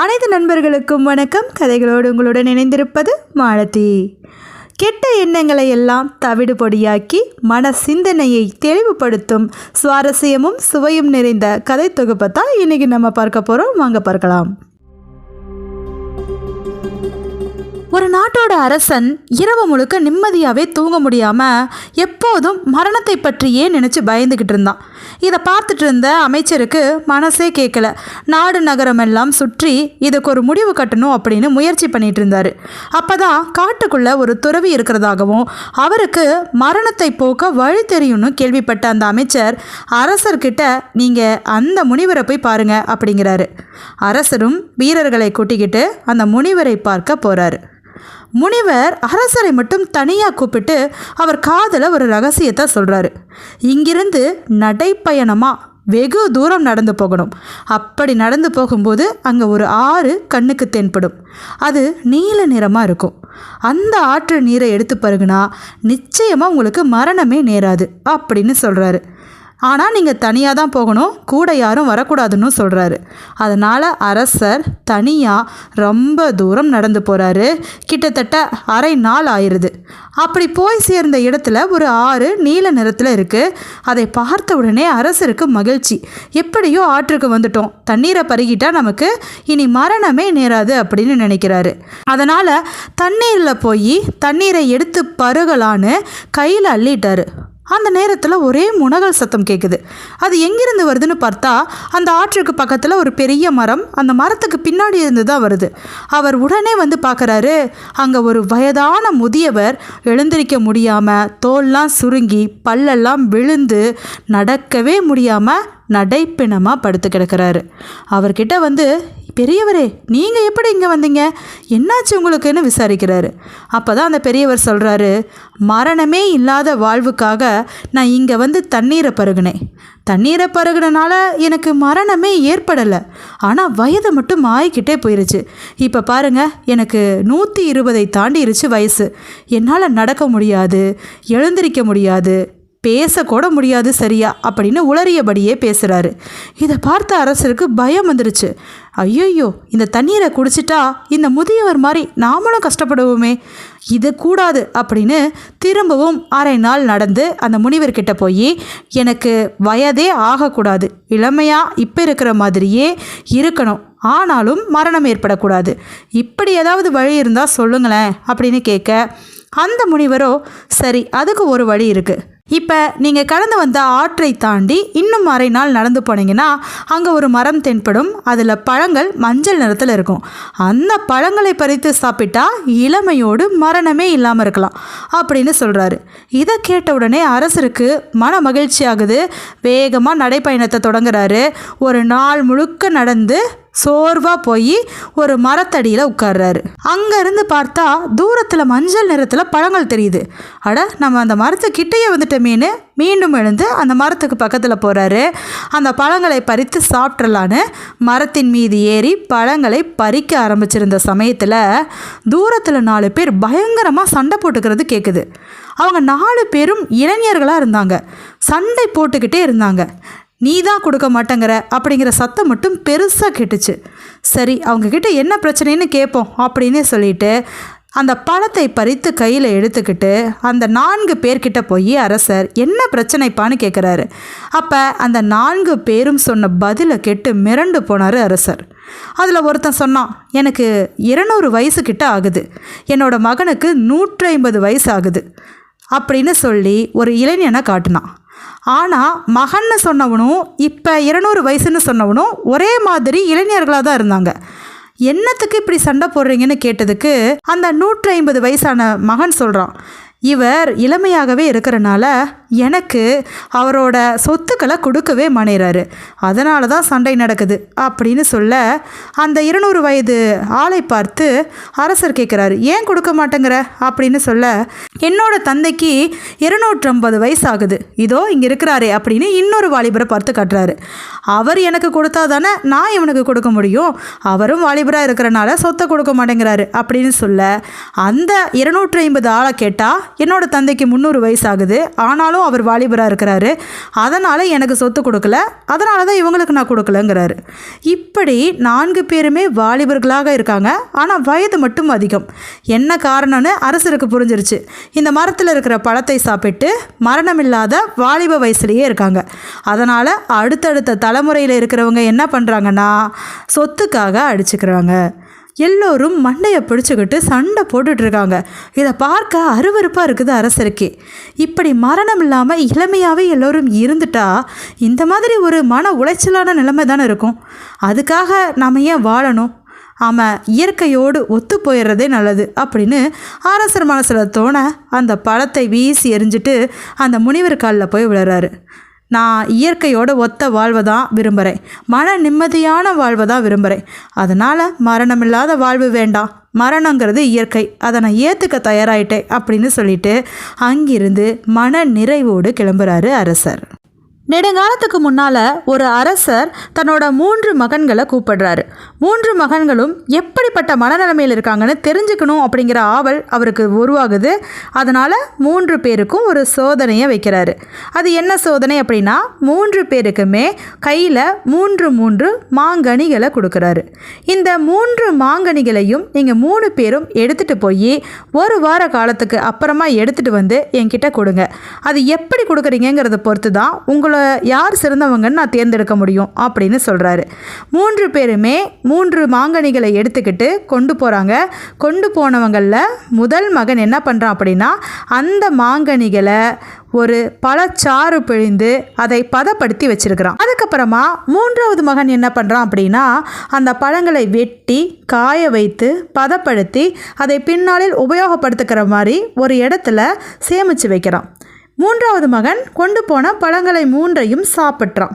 அனைத்து நண்பர்களுக்கும் வணக்கம். கதைகளோடு உங்களுடன் இணைந்திருப்பது மாலதி. கெட்ட எண்ணங்களை எல்லாம் தவிடு பொடியாக்கி மன சிந்தனையை தெளிவுபடுத்தும் சுவாரஸ்யமும் சுவையும் நிறைந்த கதை தொகுப்பை தான் இன்றைக்கி நம்ம பார்க்க போகிறோம் வாங்க பார்க்கலாம். ஒரு நாட்டோட அரசன் இரவு முழுக்க நிம்மதியாகவே தூங்க முடியாமல் எப்போதும் மரணத்தை பற்றியே நினச்சி பயந்துக்கிட்டு இருந்தான். இதை பார்த்துட்டு இருந்த அமைச்சருக்கு மனசே கேட்கல. நாடு நகரம் எல்லாம் சுற்றி இதுக்கு ஒரு முடிவு கட்டணும் அப்படின்னு முயற்சி பண்ணிட்டு இருந்தாரு. அப்போதான் காட்டுக்குள்ள ஒரு துறவி இருக்கிறதாகவும் அவருக்கு மரணத்தை போக்க வழி தெரியும்னு கேள்விப்பட்ட அந்த அமைச்சர் அரசர்கிட்ட நீங்கள் அந்த முனிவரை போய் பாருங்க அப்படிங்கிறாரு. அரசரும் வீரர்களை கூட்டிக்கிட்டு அந்த முனிவரை பார்க்க போறாரு. முனிவர் அரசரை மட்டும் தனியாக கூப்பிட்டு அவர் காதில் ஒரு ரகசியத்தை சொல்கிறாரு இங்கிருந்து நடைப்பயணமாக வெகு தூரம் நடந்து போகணும். அப்படி நடந்து போகும்போது அங்கே ஒரு ஆறு கண்ணுக்கு தென்படும். அது நீல நிறமாக இருக்கும். அந்த ஆற்று நீரை எடுத்து பருகுனா நிச்சயமாக உங்களுக்கு மரணமே நேராது அப்படின்னு சொல்கிறாரு ஆனால் நீங்கள் தனியாக தான் போகணும். கூட யாரும் வரக்கூடாதுன்னு சொல்கிறாரு அதனால் அரசர் தனியாக ரொம்ப தூரம் நடந்து போகிறாரு கிட்டத்தட்ட அரை நாள் ஆயிடுது அப்படி போய் சேர்ந்த இடத்துல ஒரு ஆறு நீல நிறத்தில் இருக்குது அதை பார்த்த உடனே அரசருக்கு மகிழ்ச்சி. எப்படியோ ஆற்றுக்கு வந்துட்டோம். தண்ணீரை பருகிட்டால் நமக்கு இனி மரணமே நேராது அப்படின்னு நினைக்கிறாரு. அதனால் தண்ணீரில் போய் தண்ணீரை எடுத்து பருகலான்னு கையில் அள்ளிட்டாரு. அந்த நேரத்தில் ஒரே முனகல் சத்தம் கேட்குது அது எங்கிருந்து வருதுன்னு பார்த்தா அந்த ஆற்றுக்கு பக்கத்தில் ஒரு பெரிய மரம் அந்த மரத்துக்கு பின்னாடி இருந்து தான் வருது. அவர் உடனே வந்து பார்க்குறாரு அங்கே ஒரு வயதான முதியவர் எழுந்திருக்க முடியாமல் தோல்லாம் சுருங்கி பல்லெல்லாம் விழுந்து நடக்கவே முடியாமல் நடைப்பிணமாக படுத்து கிடக்கிறாரு. அவர்கிட்ட வந்து பெரியவரே நீங்கள் எப்படி இங்கே வந்தீங்க? என்னாச்சு உங்களுக்குன்னு விசாரிக்கிறாரு. அப்போ தான் அந்த பெரியவர் சொல்கிறாரு மரணமே இல்லாத வாழ்வுக்காக நான் இங்கே வந்து தண்ணீரை பருகினேன். தண்ணீரை பருகினனால எனக்கு மரணமே ஏற்படலை. ஆனால் வயது மட்டும் ஆகிக்கிட்டே போயிருச்சு. இப்போ பாருங்கள் எனக்கு நூற்றி இருபதை தாண்டிருச்சு வயசு. என்னால் நடக்க முடியாது எழுந்திருக்க முடியாது பேசக்கூட முடியாது சரியா? அப்படின்னு உளறியபடியே பேசுகிறாரு இதை பார்த்த அரசருக்கு பயம் வந்துருச்சு. ஐயோ இந்த தண்ணீரை குடிச்சிட்டா இந்த முதியவர் மாதிரி நாமளும் கஷ்டப்படுவோமே. இது கூடாது அப்படின்னு திரும்பவும் அரை நாள் நடந்து அந்த முனிவர்கிட்ட போய் எனக்கு வயதே ஆகக்கூடாது. இளமையாக இப்போ இருக்கிற மாதிரியே இருக்கணும். ஆனாலும் மரணம் ஏற்படக்கூடாது. இப்படி ஏதாவது வழி இருந்தால் சொல்லுங்களேன் அப்படின்னு கேட்க அந்த முனிவரோ சரி அதுக்கு ஒரு வழி இருக்குது இப்போ நீங்கள் கடந்து வந்த ஆற்றை தாண்டி இன்னும் அரை நாள் நடந்து போனீங்கன்னா அங்கே ஒரு மரம் தென்படும். அதில் பழங்கள் மஞ்சள் நிறத்தில் இருக்கும். அந்த பழங்களை பறித்து சாப்பிட்டா இளமையோடு மரணமே இல்லாமல் இருக்கலாம் அப்படின்னு சொல்கிறாரு இதை கேட்ட உடனே அரசருக்கு மன மகிழ்ச்சி ஆகுது வேகமாக நடைப்பயணத்தை தொடங்குறாரு. ஒரு நாள் முழுக்க நடந்து சோர்வாக போய் ஒரு மரத்தடியில் உட்கார்றாரு. அங்கேருந்து பார்த்தா தூரத்தில் மஞ்சள் நிறத்தில் பழங்கள் தெரியுது. அட நம்ம அந்த மரத்து கிட்டேயே வந்துட்டோமேனு மீண்டும் எழுந்து அந்த மரத்துக்கு பக்கத்தில் போகிறாரு அந்த பழங்களை பறித்து சாப்பிட்றலான்னு மரத்தின் மீது ஏறி பழங்களை பறிக்க ஆரம்பிச்சிருந்த சமயத்தில் தூரத்தில் நாலு பேர் பயங்கரமாக சண்டை போட்டுக்கிறது கேட்குது அவங்க நாலு பேரும் இளைஞர்களாக இருந்தாங்க. சண்டை போட்டுக்கிட்டே இருந்தாங்க. நீ தான் கொடுக்க மாட்டேங்கிற அப்படிங்கிற சத்தம் மட்டும் பெருசாக கேட்டுச்சு. சரி அவங்கக்கிட்ட என்ன பிரச்சனைன்னு கேட்போம் அப்படின்னு சொல்லிட்டு அந்த பழத்தை பறித்து கையில் எடுத்துக்கிட்டு அந்த நான்கு பேர்கிட்ட போய் அரசர் என்ன பிரச்சனைப்பான்னு கேட்குறாரு அப்போ அந்த நான்கு பேரும் சொன்ன பதிலை கெட்டு மிரண்டு போனார் அரசர் அதில் ஒருத்தன் சொன்னான் எனக்கு இருநூறு வயசு கிட்ட ஆகுது. என்னோட மகனுக்கு நூற்றி ஐம்பது வயசு ஆகுது. அப்படின்னு சொல்லி ஒரு இளைஞனை காட்டினான். ஆனால் மகன்னு சொன்னவனும் இப்போ இருநூறு வயசுன்னு சொன்னவனும் ஒரே மாதிரி இளைஞர்களாக தான் இருந்தாங்க. என்னத்துக்கு இப்படி சண்டை போடுறீங்கன்னு கேட்டதுக்கு அந்த நூற்றி ஐம்பது வயசான மகன் சொல்கிறான் இவர் இளமையாகவே இருக்கிறனால எனக்கு அவரோட சொத்துக்களை கொடுக்கவே மாட்டேறாரு. அதனால தான் சண்டை நடக்குது அப்படின்னு சொல்ல அந்த இருநூறு வயது ஆளை பார்த்து அரசர் கேட்குறாரு ஏன் கொடுக்க மாட்டேங்கிற? அப்படின்னு சொல்ல என்னோட தந்தைக்கு இருநூற்றம்பது வயசு ஆகுது இதோ இங்கே இருக்கிறாரே அப்படின்னு இன்னொரு வாலிபரை பார்த்து காட்டுறாரு. அவர் எனக்கு கொடுத்தா தானே நான் இவனுக்கு கொடுக்க முடியும்? அவரும் வாலிபராக இருக்கிறனால சொத்தை கொடுக்க மாட்டேங்கிறாரு அப்படின்னு சொல்ல அந்த இருநூற்றி ஐம்பது ஆளை கேட்டால் என்னோட தந்தைக்கு முந்நூறு வயசு ஆகுது ஆனாலும் அவர் வாலிபராக இருக்கிறாரு. அதனால் எனக்கு சொத்து கொடுக்கல. அதனால தான் இவங்களுக்கு நான் கொடுக்கலங்கிறாரு. இப்படி நான்கு பேருமே வாலிபர்களாக இருக்காங்க. ஆனால் வயது மட்டும் அதிகம். என்ன காரணம்னு அரசருக்கு புரிஞ்சிருச்சு. இந்த மரத்தில் இருக்கிற பழத்தை சாப்பிட்டு மரணமில்லாத வாலிப வயசுலேயே இருக்காங்க. அதனால் அடுத்தடுத்த தலைமுறையில் இருக்கிறவங்க என்ன பண்ணுறாங்கன்னா சொத்துக்காக அடிச்சுக்கிறாங்க. எல்லோரும் மண்டையை பிடிச்சிக்கிட்டு சண்டை போட்டுட்ருக்காங்க. இதை பார்க்க அருவருப்பாக இருக்குது அரசருக்கே. இப்படி மரணம் இல்லாமல் இளமையாகவே எல்லோரும் இருந்துட்டா இந்த மாதிரி ஒரு மன உளைச்சலான நிலைமை தானே இருக்கும். அதுக்காக நாம் ஏன் வாழணும்? ஆமாம் இயற்கையோடு ஒத்து போயிடுறதே நல்லது அப்படின்னு அரசர் மனசில் தோண அந்த பழத்தை வீசி எரிஞ்சிட்டு அந்த முனிவர் காலில் போய் விழுறாரு. நான் இயற்கையோட ஒத்த வாழ்வை தான் விரும்புகிறேன் மன நிம்மதியான வாழ்வை தான் விரும்புகிறேன் அதனால் மரணமில்லாத வாழ்வு வேண்டாம். மரணங்கிறது இயற்கை. அதை நான் ஏற்றுக்க தயாராயிட்டேன் அப்படின்னு சொல்லிட்டு அங்கிருந்து மன நிறைவோடு கிளம்புறாரு அரசர். நெடுங்காலத்துக்கு முன்னால் ஒரு அரசர் தன்னோட மூன்று மகன்களை கூப்பிடுறாரு. மூன்று மகன்களும் எப்படிப்பட்ட மனநிலைமையில் இருக்காங்கன்னு தெரிஞ்சுக்கணும் அப்படிங்கிற ஆவல் அவருக்கு உருவாகுது. அதனால் மூன்று பேருக்கும் ஒரு சோதனையை வைக்கிறாரு. அது என்ன சோதனை அப்படின்னா மூன்று பேருக்குமே கையில் மூன்று மூன்று மாங்கனிகளை கொடுக்குறாரு. இந்த மூன்று மாங்கனிகளையும் நீங்கள் மூணு பேரும் எடுத்துகிட்டு போய் ஒரு வார காலத்துக்கு அப்புறமா எடுத்துகிட்டு வந்து என்கிட்ட கொடுங்க. அது எப்படி கொடுக்குறீங்கிறத பொறுத்து தான் இவங்கள யார் சிறந்தவங்கன்னு நான் தேர்ந்தெடுக்க முடியும் அப்படின்னு சொல்கிறாரு மூன்று பேருமே மூன்று மாங்கனிகளை எடுத்துக்கிட்டு கொண்டு போகிறாங்க கொண்டு போனவங்களில் முதல் மகன் என்ன பண்ணுறான் அப்படின்னா அந்த மாங்கனிகளை ஒரு பழச்சாறு பிழிந்து அதை பதப்படுத்தி வச்சிருக்கிறான். அதுக்கப்புறமா மூன்றாவது மகன் என்ன பண்ணுறான் அப்படின்னா அந்த பழங்களை வெட்டி காய வைத்து பதப்படுத்தி அதை பின்னாளில் உபயோகப்படுத்துக்கிற மாதிரி ஒரு இடத்துல சேமித்து வைக்கிறான். மூன்றாவது மகன் கொண்டு போன பழங்களை மூன்றையும் சாப்பிட்றான்.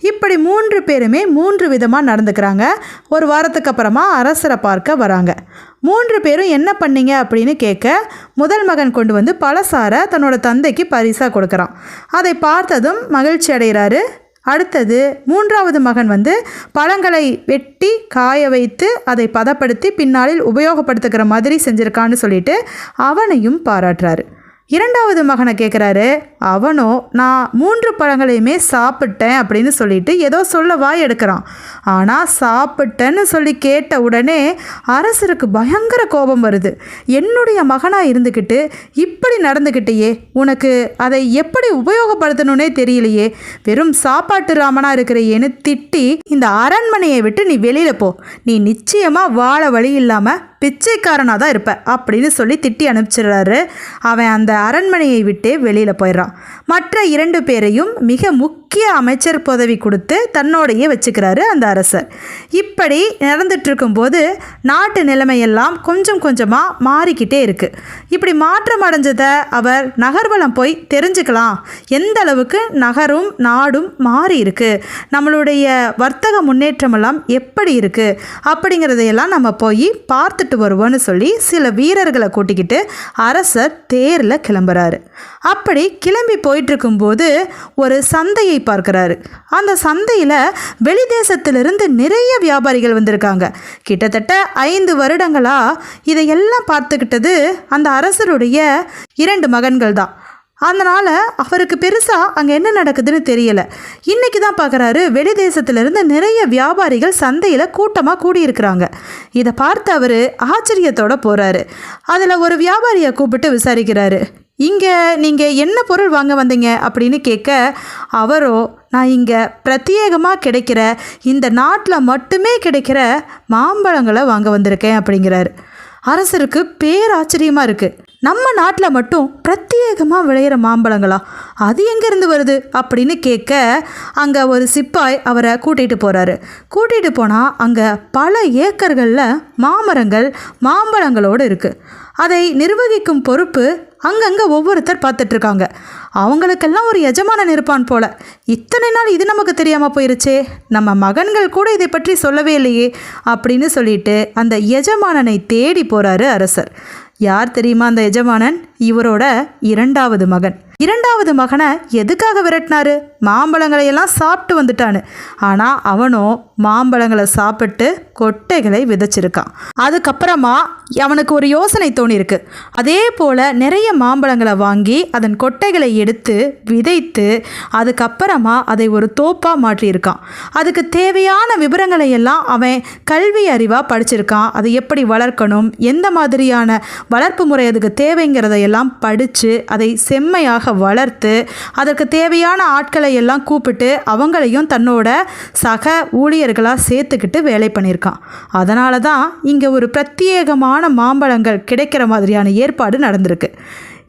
இப்படி மூன்று பேருமே மூன்று விதமாக நடந்துக்கிறாங்க. ஒரு வாரத்துக்கு அப்புறமா அரசரை பார்க்க வராங்க. மூன்று பேரும் என்ன பண்ணீங்க அப்படின்னு கேட்க முதல் மகன் கொண்டு வந்து பழசாரை தன்னோட தந்தைக்கு பரிசாக கொடுக்குறான். அதை பார்த்ததும் மகிழ்ச்சி அடைகிறாரு. அடுத்தது மூன்றாவது மகன் வந்து பழங்களை வெட்டி காய வைத்து அதை பதப்படுத்தி பின்னாளில் உபயோகப்படுத்துகிற மாதிரி செஞ்சுருக்கான்னு சொல்லிட்டு அவனையும் பாராட்டுறாரு. இரண்டாவது மகனை கேட்குறாரு அவனோ நான் மூன்று பழங்களையுமே சாப்பிட்டேன் அப்படின்னு சொல்லிட்டு ஏதோ சொல்ல வாய் எடுக்கிறான். ஆனால் சாப்பிட்டேன்னு சொல்லி கேட்ட உடனே அரசருக்கு பயங்கர கோபம் வருது. என்னுடைய மகனாக இருந்துக்கிட்டு இப்படி நடந்துக்கிட்டேயே உனக்கு அதை எப்படி உபயோகப்படுத்தணும்னே தெரியலையே. வெறும் சாப்பாட்டு ராமனாக இருக்கிறையேன்னு திட்டி இந்த அரண்மனையை விட்டு நீ வெளியில் போ. நீ நிச்சயமாக வாழ வழி இல்லாமல் பிச்சைக்காரனாக தான் இருப்ப அப்படின்னு சொல்லி திட்டி அனுப்பிச்சிடுறாரு. அவன் அந்த அரண்மனையை விட்டு வெளியில் போயிடுறான். மற்ற இரண்டு பேரையும் மிக முக்கிய அமைச்சர் பதவி கொடுத்து தன்னோடையே வச்சுக்கிறாரு அந்த அரசர். இப்படி நடந்துட்டுருக்கும்போது நாட்டு நிலைமையெல்லாம் கொஞ்சம் கொஞ்சமாக மாறிக்கிட்டே இருக்குது இப்படி மாற்றம் அடைஞ்சதை அவர் நகர்வலம் போய் தெரிஞ்சுக்கலாம். எந்த அளவுக்கு நகரும் நாடும் மாறி இருக்கு. நம்மளுடைய வர்த்தக முன்னேற்றமெல்லாம் எப்படி இருக்குது அப்படிங்கிறதையெல்லாம் நம்ம போய் பார்த்துட்டு வருவோன்னு சொல்லி சில வீரர்களை கூட்டிக்கிட்டு அரசர் தேரில் கிளம்புறாரு. அப்படி கிளம்பி போயிட்டு இருக்கும்போது ஒரு சந்தையை பார்க்குறாரு அந்த சந்தையில் வெளி தேசத்திலிருந்து நிறைய வியாபாரிகள் வந்திருக்காங்க. கிட்டத்தட்ட ஐந்து வருடங்களாக இதையெல்லாம் பார்த்துக்கிட்டது அந்த அரசருடைய இரண்டு மகன்கள் தான். அதனால் அவருக்கு பெருசாக அங்கே என்ன நடக்குதுன்னு தெரியலை. இன்றைக்கி தான் பார்க்குறாரு வெளி தேசத்திலிருந்து நிறைய வியாபாரிகள் சந்தையில் கூட்டமாக கூடியிருக்கிறாங்க. இதை பார்த்து அவர் ஆச்சரியத்தோட போகிறாரு அதில் ஒரு வியாபாரியை கூப்பிட்டு விசாரிக்கிறாரு. இங்கே நீங்கள் என்ன பொருள் வாங்க வந்தீங்க அப்படின்னு கேட்க அவரோ நான் இங்கே பிரத்யேகமாக கிடைக்கிற இந்த நாட்டில் மட்டுமே கிடைக்கிற மாம்பழங்களை வாங்க வந்திருக்கேன் அப்படிங்கிறாரு. அரசருக்கு பேராச்சரியமாக இருக்குது நம்ம நாட்டில் மட்டும் பிரத்யேகமாக விளையிற மாம்பழங்களா? அது எங்கேருந்து வருது? அப்படின்னு கேட்க அங்கே ஒரு சிப்பாய் அவரை கூட்டிகிட்டு போகிறாரு கூட்டிகிட்டு போனால் அங்கே பல ஏக்கர்களில் மாமரங்கள் மாம்பழங்களோடு இருக்குது அதை நிர்வகிக்கும் பொறுப்பு அங்கங்கே ஒவ்வொருத்தர் பார்த்துட்ருக்காங்க. அவங்களுக்கெல்லாம் ஒரு எஜமானன் இருப்பான் போல. இத்தனை நாள் இது நமக்கு தெரியாமல் போயிருச்சே. நம்ம மகன்கள் கூட இதை பற்றி சொல்லவே இல்லையே அப்படின்னு சொல்லிட்டு அந்த எஜமானனை தேடி போகிறாரு அரசர். யார் தெரியுமா அந்த எஜமானன்? இவரோட இரண்டாவது மகன். இரண்டாவது மகனை எதுக்காக விரட்டினாரு? மாம்பழங்களை எல்லாம் சாப்பிட்டு வந்துட்டான்னு. ஆனால் அவனும் மாம்பழங்களை சாப்பிட்டு கொட்டைகளை விதைச்சிருக்கான். அதுக்கப்புறமா அவனுக்கு ஒரு யோசனை தோணியிருக்கு. அதே போல் நிறைய மாம்பழங்களை வாங்கி அதன் கொட்டைகளை எடுத்து விதைத்து அதுக்கப்புறமா அதை ஒரு தோப்பாக மாற்றியிருக்கான். அதுக்கு தேவையான விவரங்களை எல்லாம் அவன் கல்வி அறிவாக படிச்சிருக்கான். அதை எப்படி வளர்க்கணும்? எந்த மாதிரியான வளர்ப்பு முறை அதுக்கு தேவைங்கிறதையெல்லாம் படித்து அதை செம்மையாக வளர்த்து அதற்கு தேவையான ஆட்களை எல்லாம் கூப்பிட்டு அவங்களையும் தன்னோட சக ஊழியர்களாக சேர்த்துக்கிட்டு வேலை பண்ணியிருக்கான். அதனால தான் இங்கே ஒரு பிரத்யேகமான மாம்பழங்கள் கிடைக்கிற மாதிரியான ஏற்பாடு நடந்திருக்கு.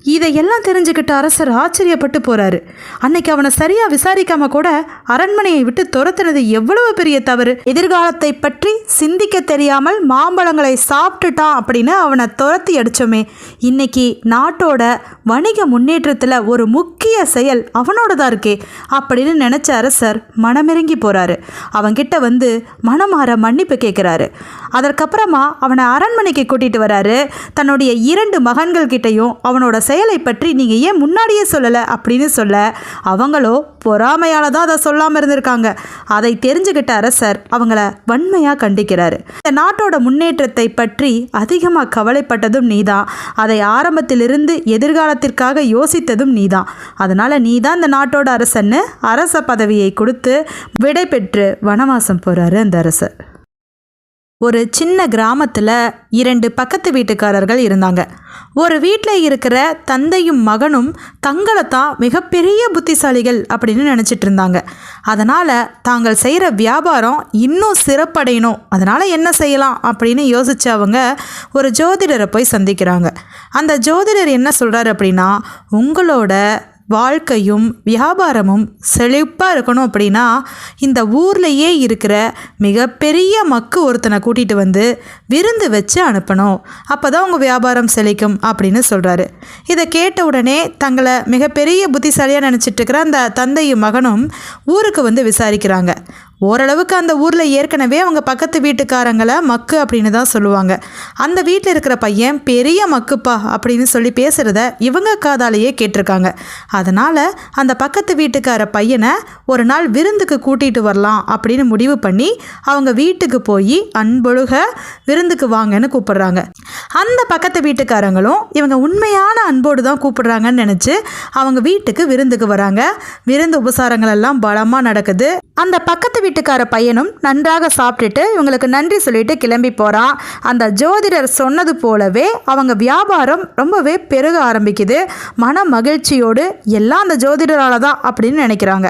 இதையெல்லாம் தெரிஞ்சுக்கிட்ட அரசர் ஆச்சரியப்பட்டு போறாரு. அன்னைக்கு அவனை சரியா விசாரிக்காம கூட அரண்மனையை விட்டு துரத்துனது எவ்வளவு பெரிய தவறு? எதிர்காலத்தை பற்றி சிந்திக்க தெரியாமல் மாம்பழங்களை சாப்பிட்டுட்டான் அப்படின்னு அவனை துரத்தி அடிச்சோமே. இன்னைக்கு நாட்டோட வணிக முன்னேற்றத்தில் ஒரு முக்கிய செயல் அவனோட தான் இருக்கே அப்படின்னு நினைச்ச அரசர் மனமிறங்கி போறாரு. அவன்கிட்ட வந்து மனமாற மன்னிப்பு கேட்குறாரு அதற்கப்புறமா அவனை அரண்மனைக்கு கூட்டிட்டு வராரு. தன்னுடைய இரண்டு மகன்கள் கிட்டையும் அவனோட செயலை பற்றி நீங்கள் ஏன் முன்னாடியே சொல்லலை அப்படின்னு சொல்ல அவங்களோ பொறாமையால் தான் அதை சொல்லாமல் இருந்திருக்காங்க. அதை தெரிஞ்சுக்கிட்ட அரசர் அவங்கள வன்மையாக கண்டிக்கிறாரு. இந்த நாட்டோட முன்னேற்றத்தை பற்றி அதிகமாக கவலைப்பட்டதும் நீதான். அதை ஆரம்பத்திலிருந்து எதிர்காலத்திற்காக யோசித்ததும் நீதான். அதனால் நீ தான் இந்த நாட்டோட அரசன்னு அரச பதவியை கொடுத்து விடை பெற்று வனவாசம் போகிறாரு அந்த அரசர். ஒரு சின்ன கிராமத்தில் இரண்டு பக்கத்து வீட்டுக்காரர்கள் இருந்தாங்க. ஒரு வீட்டில் இருக்கிற தந்தையும் மகனும் தங்களை தான் மிகப்பெரிய புத்திசாலிகள் அப்படின்னு நினச்சிட்டு இருந்தாங்க. அதனால் தாங்கள் செய்கிற வியாபாரம் இன்னும் சிறப்படையணும். அதனால் என்ன செய்யலாம் அப்படின்னு யோசிச்சு அவங்க ஒரு ஜோதிடரை போய் சந்திக்கிறாங்க. அந்த ஜோதிடர் என்ன சொல்கிறார் அப்படின்னா உங்களோட வாழ்க்கையும் வியாபாரமும் செழிப்பாக இருக்கணும் அப்படின்னா இந்த ஊர்லேயே இருக்கிற மிகப்பெரிய மக்கு ஒருத்தனை கூட்டிகிட்டு வந்து விருந்து வச்சு அனுப்பணும். அப்போ தான் உங்கள் வியாபாரம் செழிக்கும் அப்படின்னு சொல்கிறாரு இதை கேட்ட உடனே தங்களை மிகப்பெரிய புத்திசாலியாக நினச்சிட்டு இருக்கிற அந்த தந்தையும் மகனும் ஊருக்கு வந்து விசாரிக்கிறாங்க. ஓரளவுக்கு அந்த ஊரில் ஏற்கனவே அவங்க பக்கத்து வீட்டுக்காரங்களை மக்கு அப்படின்னு தான் சொல்லுவாங்க. அந்த வீட்டில் இருக்கிற பையன் பெரிய மக்குப்பா அப்படின்னு சொல்லி பேசுகிறத இவங்க காதாலேயே கேட்டிருக்காங்க. அதனால் அந்த பக்கத்து வீட்டுக்கார பையனை ஒரு நாள் விருந்துக்கு கூட்டிகிட்டு வரலாம் அப்படின்னு முடிவு பண்ணி அவங்க வீட்டுக்கு போய் அன்பொழுக விருந்துக்கு வாங்கன்னு கூப்பிடுறாங்க. அந்த பக்கத்து வீட்டுக்காரங்களும் இவங்க உண்மையான அன்போடு தான் கூப்பிடுறாங்கன்னு நினச்சி அவங்க வீட்டுக்கு விருந்துக்கு வராங்க. விருந்து உபசாரங்கள் எல்லாம் பலமாக நடக்குது. அந்த பக்கத்து வீட்டுக்கார பையனும் நன்றாக சாப்பிட்டுட்டு இவங்களுக்கு நன்றி சொல்லிட்டு கிளம்பி போகிறான் அந்த ஜோதிடர் சொன்னது போலவே அவங்க வியாபாரம் ரொம்பவே பெருக ஆரம்பிக்குது. மன மகிழ்ச்சியோடு எல்லாம் அந்த ஜோதிடரால் தான் அப்படின்னு நினைக்கிறாங்க.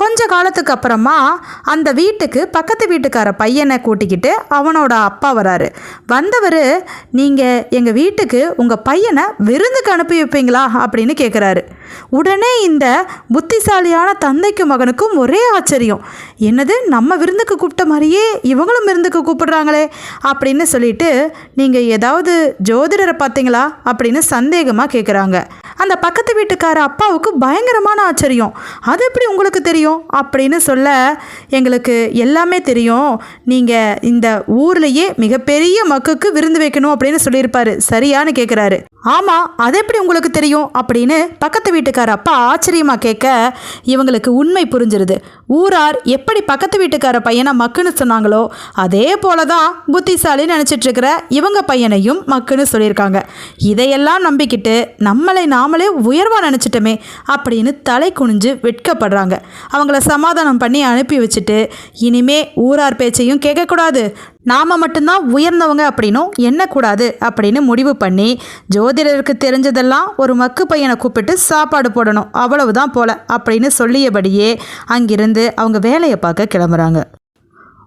கொஞ்ச காலத்துக்கு அப்புறமா அந்த வீட்டுக்கு பக்கத்து வீட்டுக்கார பையனை கூட்டிக்கிட்டு அவனோட அப்பா வராரு. வந்தவர் நீங்கள் எங்கள் வீட்டுக்கு உங்கள் பையனை விருந்துக்கு அனுப்பி வைப்பீங்களா? அப்படின்னு கேட்குறாரு உடனே இந்த புத்திசாலியான தந்தைக்கும் மகனுக்கும் ஒரே ஆச்சரியம். என்னது நம்ம விருந்துக்கு கூப்பிட்ட மாதிரியே இவங்களும் விருந்துக்கு கூப்பிடுறாங்களே? அப்படின்னு சொல்லிட்டு நீங்கள் ஏதாவது ஜோதிடரை பார்த்தீங்களா? அப்படின்னு சந்தேகமாக கேட்குறாங்க அந்த பக்கத்து வீட்டுக்கார அப்பாவுக்கு பயங்கரமான ஆச்சரியம். அது எப்படி உங்களுக்கு தெரியும்? அப்படின்னு சொல்ல எங்களுக்கு எல்லாமே தெரியும். நீங்கள் இந்த ஊர்லேயே மிகப்பெரிய மக்குக்கு விருந்து வைக்கணும் அப்படின்னு சொல்லியிருப்பாரு. சரியான்னு கேட்குறாரு ஆமாம் அது எப்படி உங்களுக்கு தெரியும்? அப்படின்னு பக்கத்து வீட்டுக்கார அப்பா ஆச்சரியமாக கேட்க இவங்களுக்கு உண்மை புரிஞ்சிருது. ஊரார் எப்படி பக்கத்து வீட்டுக்கார பையனை மக்குன்னு சொன்னாங்களோ அதே போல தான் புத்திசாலி நினச்சிட்ருக்கிற இவங்க பையனையும் மக்குன்னு சொல்லியிருக்காங்க. இதையெல்லாம் நம்பிக்கிட்டு நம்மளை நாமளே உயர்வாக நினச்சிட்டோமே அப்படின்னு தலை குனிஞ்சு வெட்கப்படுறாங்க. அவங்கள சமாதானம் பண்ணி அனுப்பி வச்சுட்டு இனிமே ஊரார் பேச்சையும் கேட்கக்கூடாது. நாம் மட்டும்தான் உயர்ந்தவங்க அப்படின்னும் எண்ணக்கூடாது அப்படின்னு முடிவு பண்ணி ஜோதிடருக்கு தெரிஞ்சதெல்லாம் ஒரு மக்கு பையனை கூப்பிட்டு சாப்பாடு போடணும் அவ்வளவுதான் போல அப்படின்னு சொல்லியபடியே அங்கிருந்து அவங்க வேலையை பார்க்க கிளம்புறாங்க.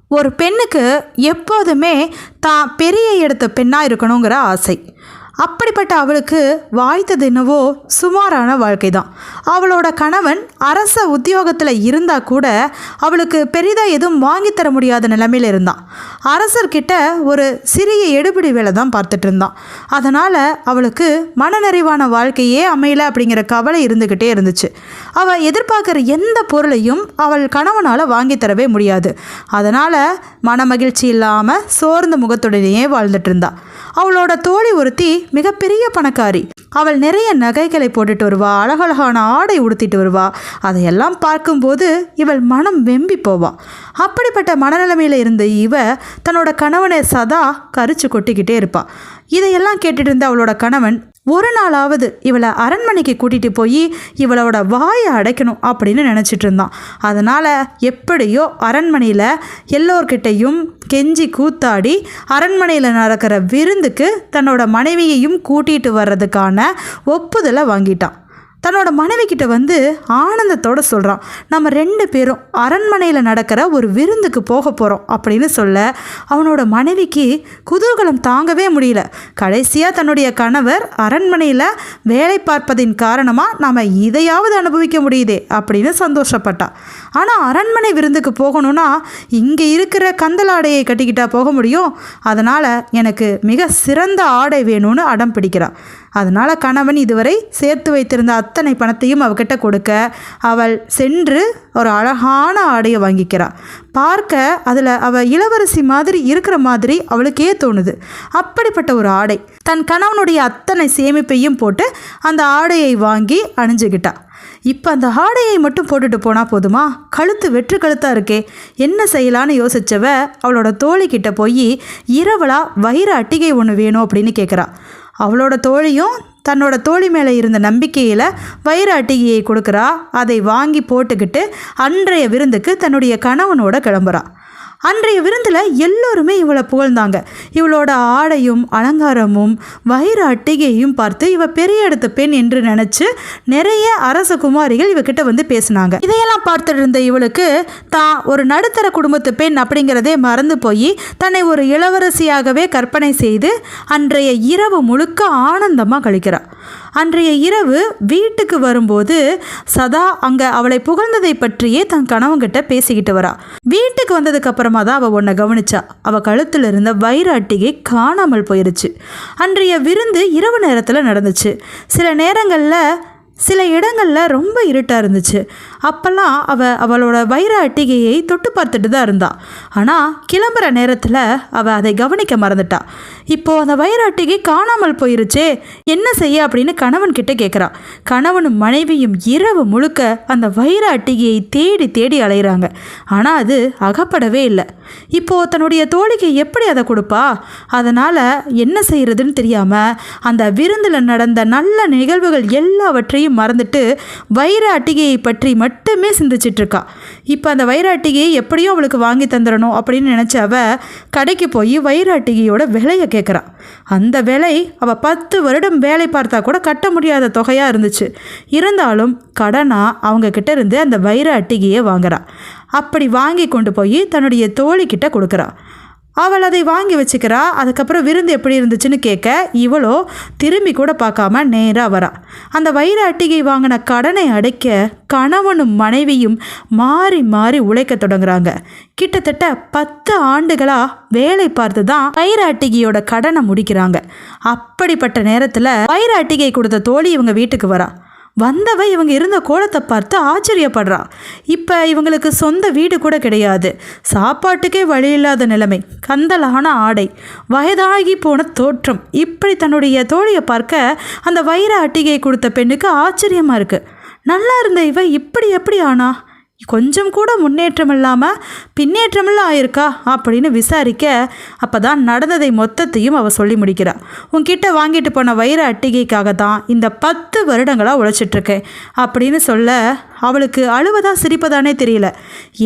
ஒரு பெண்ணுக்கு எப்போதுமே தான் பெரிய எடுத்த பெண்ணாக இருக்கணுங்கிற ஆசை. அப்படிப்பட்ட அவளுக்கு வாய்த்தது என்னவோ சுமாரான வாழ்க்கை தான் அவளோட கணவன் அரச உத்தியோகத்தில் இருந்தால் கூட அவளுக்கு பெரிதாக எதுவும் வாங்கித்தர முடியாத நிலைமையில் இருந்தான். அரசர்கிட்ட ஒரு சிறிய எடுபிடி வேலை தான் பார்த்துட்டு இருந்தான். அதனால் அவளுக்கு மனநிறைவான வாழ்க்கையே அமையல அப்படிங்கிற கவலை இருந்துக்கிட்டே இருந்துச்சு. அவள் எதிர்பார்க்குற எந்த பொருளையும் அவள் கணவனால் வாங்கித்தரவே முடியாது. அதனால் மனமகிழ்ச்சி இல்லாமல் சோர்ந்த முகத்துடனேயே வாழ்ந்துட்டு இருந்தாள் அவளோட தோழி ஒருத்தி மிகப்பெரிய பணக்காரி. அவள் நிறைய நகைகளை போட்டுட்டு வருவா அழகழகான ஆடை உடுத்திட்டு வருவா. அதையெல்லாம் பார்க்கும்போது இவள் மனம் வெம்பி போவா. அப்படிப்பட்ட மனநிலைமையில் இருந்த இவ தன்னோட கணவனை சதா கரிச்சு கொட்டிக்கிட்டே இருப்பா. இதையெல்லாம் கேட்டுட்டு இருந்த அவளோட கணவன் ஒரு நாளாவது இவளை அரண்மனைக்கு கூட்டிகிட்டு போய் இவளோட வாயை அடைக்கணும் அப்படின்னு நினச்சிட்டு இருந்தான். அதனால் எப்படியோ அரண்மனையில் எல்லோர்கிட்டையும் கெஞ்சி கூத்தாடி அரண்மனையில் நடக்கிற விருந்துக்கு தன்னோட மனைவியையும் கூட்டிகிட்டு வர்றதுக்கான ஒப்புதலை வாங்கிட்டான். தன்னோட மனைவி கிட்ட வந்து ஆனந்தத்தோட சொல்கிறான் நம்ம ரெண்டு பேரும் அரண்மனையில் நடக்கிற ஒரு விருந்துக்கு போக போகிறோம் அப்படின்னு சொல்ல அவனோட மனைவிக்கு குதூகலம் தாங்கவே முடியல. கடைசியாக தன்னுடைய கணவர் அரண்மனையில் வேலை பார்ப்பதின் காரணமாக நாம் இதையாவது அனுபவிக்க முடியுதே அப்படின்னு சந்தோஷப்பட்டான். ஆனால் அரண்மனை விருந்துக்கு போகணும்னா இங்கே இருக்கிற கந்தல் ஆடையை கட்டிக்கிட்டா போக முடியும். அதனால் எனக்கு மிக சிறந்த ஆடை வேணும்னு அடம் பிடிக்கிறா. அதனால் கணவன் இதுவரை சேர்த்து வைத்திருந்த அத்தனை பணத்தையும் அவகிட்ட கொடுக்க அவள் சென்று ஒரு அழகான ஆடையை வாங்கிக்கிறாள் பார்க்க அதில் அவள் இளவரசி மாதிரி இருக்கிற மாதிரி அவளுக்கே தோணுது. அப்படிப்பட்ட ஒரு ஆடை. தன் கணவனுடைய அத்தனை சேமிப்பையும் போட்டு அந்த ஆடையை வாங்கி அணிஞ்சுக்கிட்டாள் இப்போ அந்த ஆடையை மட்டும் போட்டுட்டு போனால் போதுமா? கழுத்து வெற்று கழுத்தாக இருக்கே. என்ன செய்யலான்னு யோசிச்சவ அவளோட தோழிக்கிட்ட போய் இரவலா வைர அட்டிகை ஒன்று வேணும் அப்படின்னு கேட்குறா அவளோட தோழியும் தன்னோட தோழி மேலே இருந்த நம்பிக்கையில் வைர அட்டிகையை கொடுக்குறா. அதை வாங்கி போட்டுக்கிட்டு அன்றைய விருந்துக்கு தன்னுடைய கணவனோட கிளம்புறான் அன்றைய விருந்தில் எல்லோருமே இவளை புகழ்ந்தாங்க. இவளோட ஆடையும் அலங்காரமும் வைர அட்டிகையும் பார்த்து இவ பெரிய இடத்து பெண் என்று நினச்சி நிறைய அரச குமாரிகள் இவகிட்ட வந்து பேசினாங்க. இதையெல்லாம் பார்த்துட்டு இருந்த இவளுக்கு தான் ஒரு நடுத்தர குடும்பத்து பெண் அப்படிங்கிறதே மறந்து போய் தன்னை ஒரு இளவரசியாகவே கற்பனை செய்து அன்றைய இரவு முழுக்க ஆனந்தமாக கழிக்கிறாள் அன்றைய இரவு வீட்டுக்கு வரும்போது சதா அங்கே அவளை புகழ்ந்ததை பற்றியே தன் கணவன்கிட்ட பேசிக்கிட்டு வரா. வீட்டுக்கு வந்ததுக்கு அப்புறமா தான் அவள் உன்னை கவனிச்சா. அவள் கழுத்தில் இருந்த வைர அட்டிகை காணாமல் போயிருச்சு. அன்றைய விருந்து இரவு நேரத்தில் நடந்துச்சு. சில நேரங்களில் சில இடங்களில் ரொம்ப இருட்டாக இருந்துச்சு. அப்போல்லாம் அவள் அவளோட வைர அட்டிகையை தொட்டு பார்த்துட்டு தான் இருந்தா. ஆனால் கிளம்புற நேரத்தில் அவள் அதை கவனிக்க மறந்துட்டா. இப்போது அந்த வைர அட்டிகை காணாமல் போயிருச்சே என்ன செய்ய அப்படின்னு கணவன் கிட்ட கேட்குறா கணவனும் மனைவியும் இரவு முழுக்க அந்த வைர அட்டிகையை தேடி தேடி அலைகிறாங்க ஆனால் அது அகப்படவே இல்லை. இப்போது தன்னுடைய தோழிக்கு எப்படி அதை கொடுப்பா? அதனால் என்ன செய்கிறதுன்னு தெரியாமல் அந்த விருந்தில் நடந்த நல்ல நிகழ்வுகள் எல்லாவற்றையும் மறந்துட்டு வைர அட்டிகையை பற்றி மட்டுமே சிந்திச்சிட்டு இருக்கா இப்போ அந்த வைர அட்டிகையை எப்படியும் அவளுக்கு வாங்கி தந்துடணும் அப்படின்னு நினச்ச அவ கடைக்கு போய் வைர அட்டிகையோட விலையை கேட்குறா அந்த விலை அவள் பத்து வருடம் வேலை பார்த்தா கூட கட்ட முடியாத தொகையாக இருந்துச்சு. இருந்தாலும் கடனாக அவங்க கிட்ட இருந்து அந்த வைர அட்டிகையை வாங்குறா. அப்படி வாங்கி கொண்டு போய் தன்னுடைய தோழிக்கிட்ட கொடுக்குறா. அவள் அதை வாங்கி வச்சுக்கிறா. அதுக்கப்புறம் விருந்து எப்படி இருந்துச்சுன்னு கேட்க இவளோ திரும்பி கூட பார்க்காம நேராக வரா. அந்த வைர அட்டிகை வாங்கின கடனை அடைக்க கணவனும் மனைவியும் மாறி மாறி உழைக்க தொடங்குறாங்க. கிட்டத்தட்ட பத்து ஆண்டுகளாக வேலை பார்த்து தான் வைர அட்டிகையோட கடனை முடிக்கிறாங்க. அப்படிப்பட்ட நேரத்தில் வைர அட்டிகை கொடுத்த தோழி இவங்க வீட்டுக்கு வரா. வந்தவ இவங்க இருந்த கோலத்தை பார்த்து ஆச்சரியப்படுறா. இப்போ இவங்களுக்கு சொந்த வீடு கூட கிடையாது. சாப்பாட்டுக்கே வழி இல்லாத நிலைமை. கந்தலான ஆடை. வயதாகி போன தோற்றம். இப்படி தன்னுடைய தோழியை பார்க்க அந்த வைர அட்டிகை கொடுத்த பெண்ணுக்கு ஆச்சரியமாக இருக்குது நல்லா இருந்த இவ இப்படி எப்படி ஆனா? கொஞ்சம் கூட முன்னேற்றம் இல்லாமல் பின்னேற்றமெல்லாம் ஆயிருக்கா அப்படின்னு விசாரிக்க அப்போ தான் நடந்ததை மொத்தத்தையும் அவள் சொல்லி முடிக்கிறா. உன்கிட்ட வாங்கிட்டு போன வைர அட்டிகைக்காக தான் இந்த பத்து வருடங்களாக உழைச்சிட்ருக்கேன் அப்படின்னு சொல்ல அவளுக்கு அழுவதா சிரிப்பதானே தெரியல.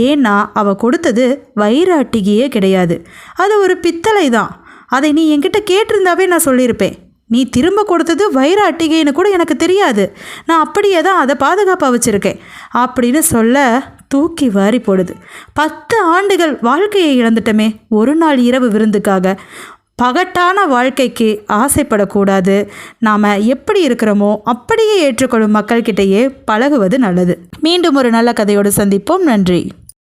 ஏன்னா அவள் கொடுத்தது வைர அட்டிகையே கிடையாது. அது ஒரு பித்தளை தான் அதை நீ என்கிட்ட கேட்டிருந்தாவே நான் சொல்லியிருப்பேன். நீ திரும்ப கொடுத்தது வைர அட்டிகைன்னு கூட எனக்கு தெரியாது. நான் அப்படியே தான் அதை பாதுகாப்பாக வச்சுருக்கேன். அப்படின்னு சொல்ல தூக்கி வாரி போடுது. பத்து ஆண்டுகள் வாழ்க்கையை இழந்துட்டமே ஒரு நாள் இரவு விருந்துக்காக. பகட்டான வாழ்க்கைக்கு ஆசைப்படக்கூடாது. நாம் எப்படி இருக்கிறோமோ அப்படியே ஏற்றுக்கொள்ளும் மக்கள்கிட்டயே பழகுவது நல்லது. மீண்டும் ஒரு நல்ல கதையோடு சந்திப்போம். நன்றி.